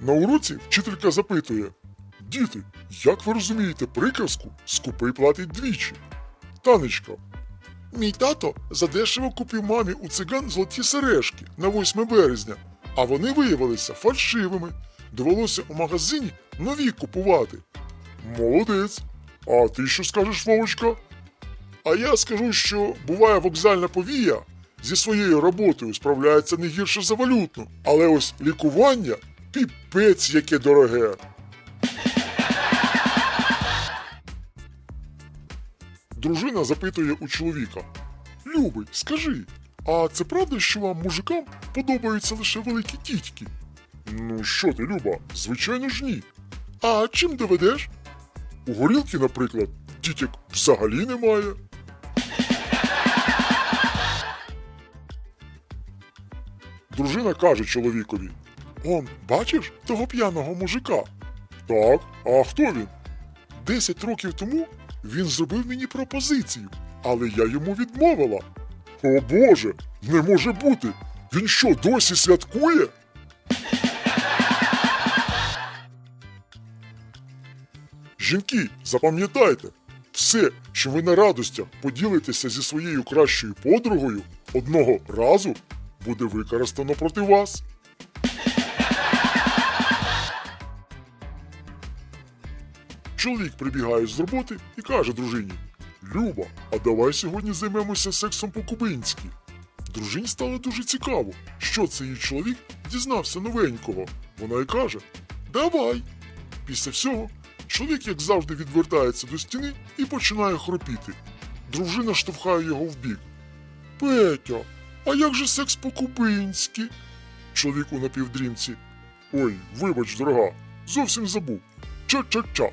На уроці вчителька запитує: Діти, як ви розумієте приказку скупий платить двічі? Танечка. Мій тато задешево купив мамі у циган золоті сережки на 8 березня, а вони виявилися фальшивими. Довелося у магазині нові купувати. Молодець. А ти що скажеш, Вовочка? А я скажу, що буває вокзальна повія зі своєю роботою справляється не гірше за валютну, але ось лікування піпець яке дороге. Дружина запитує у чоловіка: Любий, скажи, а це правда, що вам, мужикам, подобаються лише великі тітьки? Ну, що ти, Люба, звичайно ж ні. А чим доведеш? У горілки, наприклад, тітік взагалі немає. Дружина каже чоловікові: Он, бачиш того п'яного мужика? Так, а хто він? Десять років тому він зробив мені пропозицію, але я йому відмовила. О Боже, не може бути! Він що, досі святкує? Жінки, запам'ятайте, все, що ви на радостях поділитеся зі своєю кращою подругою, одного разу буде використано проти вас. Чоловік прибігає з роботи і каже дружині: Люба, а давай сьогодні займемося сексом по-кубинськи. Дружині стало дуже цікаво, що це її чоловік дізнався новенького. Вона й каже: Давай. Після всього чоловік, як завжди, відвертається до стіни і починає хропіти. Дружина штовхає його в бік. Петя, а як же секс по-кубинськи? Чоловік у напівдрімці. Ой, вибач, дорога, зовсім забув. Ча-ча-ча.